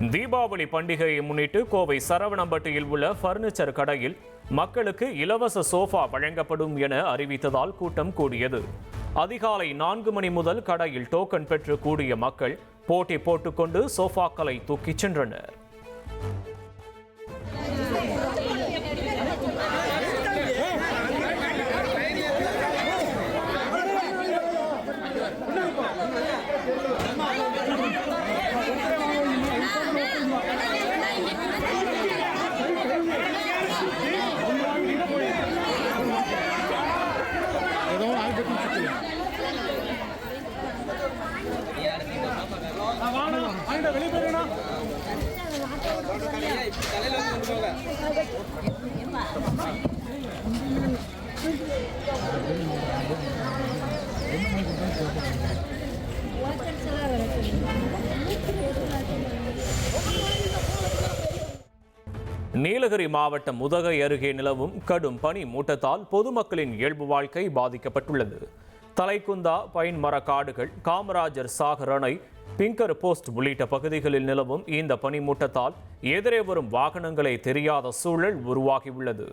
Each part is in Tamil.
தீபாவளி பண்டிகையை முன்னிட்டு கோவை சரவணம்பட்டியில் உள்ள பர்னிச்சர் கடையில் மக்களுக்கு இலவச சோஃபா வழங்கப்படும் என அறிவித்ததால் கூட்டம் கூடியது. அதிகாலை நான்கு மணி முதல் கடையில் டோக்கன் பெற்று கூடிய மக்கள் போட்டி போட்டுக்கொண்டு சோஃபாக்களை தூக்கிச் சென்றனர். நீலகிரி மாவட்டம் உதகை அருகே நிலவும் கடும் பனி மூட்டத்தால் பொதுமக்களின் இயல்பு வாழ்க்கை பாதிக்கப்பட்டுள்ளது. தலைக்குந்தா பைன் மர காடுகள் காமராஜர் சாகர் அணை பிங்கர் போஸ்ட் உள்ளிட்ட பகுதிகளில் நிலவும் இந்த பனிமூட்டத்தால் எதிரே வரும் வாகனங்களை தெரியாத சூழல் உருவாகியுள்ளது.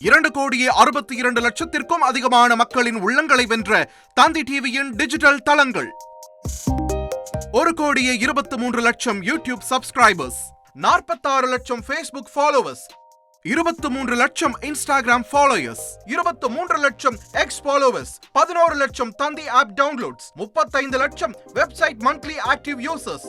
இரண்டு கோடியே அறுபத்தி இரண்டு லட்சத்திற்கும் அதிகமான மக்களின் உள்ளங்களை வென்ற தந்தி டிவியின் டிஜிட்டல் தளங்கள். ஒரு கோடியே இருபத்தி மூன்று லட்சம் யூடியூப் சப்ஸ்கிரைபர்ஸ் நாற்பத்தாறு லட்சம் ஃபேஸ்புக் ஃபாலோவர்ஸ் இருபத்தி மூன்று லட்சம் இன்ஸ்டாகிராம் ஃபாலோயர்ஸ் இருபத்தி மூன்று லட்சம் எக்ஸ் ஃபாலோவர்ஸ் பதினோரு லட்சம் தந்தி ஆப் டவுன்லோட்ஸ் முப்பத்தைந்து லட்சம் வெப்சைட் மந்த்லி ஆக்டிவ் யூசர்ஸ்.